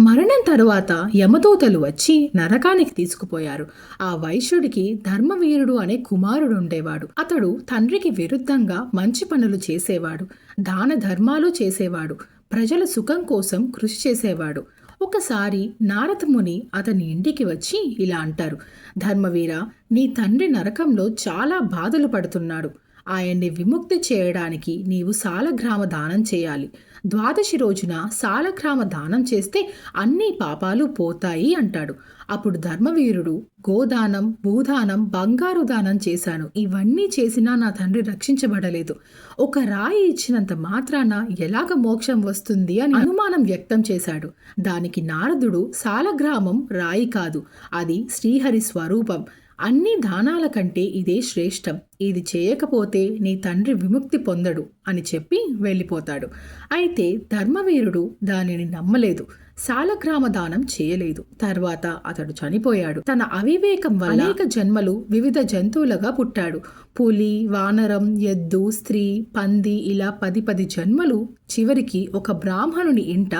మరణం తరువాత యమదూతలు వచ్చి నరకానికి తీసుకుపోయారు. ఆ వైశ్యుడికి ధర్మవీరుడు అనే కుమారుడు ఉండేవాడు. అతడు తండ్రికి విరుద్ధంగా మంచి పనులు చేసేవాడు. దాన ధర్మాలు చేసేవాడు. ప్రజల సుఖం కోసం కృషి చేసేవాడు. ఒకసారి నారదముని అతని ఇంటికి వచ్చి ఇలా అంటారు. ధర్మవీర నీ తండ్రి నరకంలో చాలా బాధలు పడుతున్నాడు. ఆయన్ని విముక్తి చేయడానికి నీవు సాలగ్రామ దానం చేయాలి. ద్వాదశి రోజున సాలగ్రామ దానం చేస్తే అన్ని పాపాలు పోతాయి అంటాడు. అప్పుడు ధర్మవీరుడు గోదానం భూదానం బంగారు దానం చేశాను. ఇవన్నీ చేసినా నా తండ్రి రక్షించబడలేదు. ఒక రాయి ఇచ్చినంత మాత్రాన ఎలాగ మోక్షం వస్తుంది అని అనుమానం వ్యక్తం చేశాడు. దానికి నారదుడు సాలగ్రామం రాయి కాదు. అది శ్రీహరి స్వరూపం. అన్ని దానాల కంటే ఇదే శ్రేష్టం. ఇది చేయకపోతే నీ తండ్రి విముక్తి పొందడు అని చెప్పి వెళ్ళిపోతాడు. అయితే ధర్మవీరుడు దానిని నమ్మలేదు. సాలగ్రామ దానం చేయలేదు. తర్వాత అతడు చనిపోయాడు. తన అవివేకం వల్ల అనేక జన్మలు వివిధ జంతువులుగా పుట్టాడు. పులి వానరం ఎద్దు స్త్రీ పంది ఇలా పది పది జన్మలు చివరికి ఒక బ్రాహ్మణుని ఇంట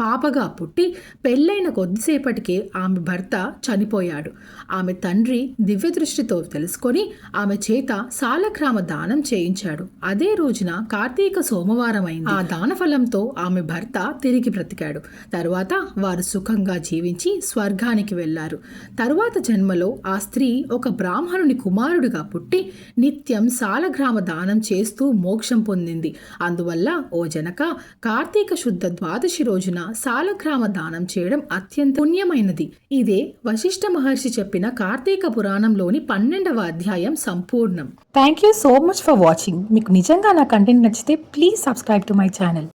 పాపగా పుట్టి పెళ్ళైన కొద్దిసేపటికే ఆమె భర్త చనిపోయాడు. ఆమె తండ్రి దివ్య దృష్టితో తెలుసుకొని ఆమె చేత సాలగ్రామ దానం చేయించాడు. అదే రోజున కార్తీక సోమవారం అయింది. ఆ దాన ఫలంతో ఆమె భర్త తిరిగి బ్రతికాడు. తరువాత వారు సుఖంగా జీవించి స్వర్గానికి వెళ్ళారు తరువాత జన్మలో ఆ స్త్రీ ఒక బ్రాహ్మణుని కుమారుడిగా పుట్టి నిత్యం సాలగ్రామ దానం చేస్తూ మోక్షం పొందింది. అందువల్ల ఓ జనక కార్తీక శుద్ధ ద్వాదశి రోజున సాలగ్రామ దానం చేయడం అత్యంత పుణ్యమైనది. ఇదే వశిష్ఠ మహర్షి చెప్పిన కార్తీక పురాణంలోని పన్నెండవ అధ్యాయం సంపూర్ణం. Thank you so much for watching మీకు నిజంగా నా కంటెంట్ నచ్చితే please subscribe to my channel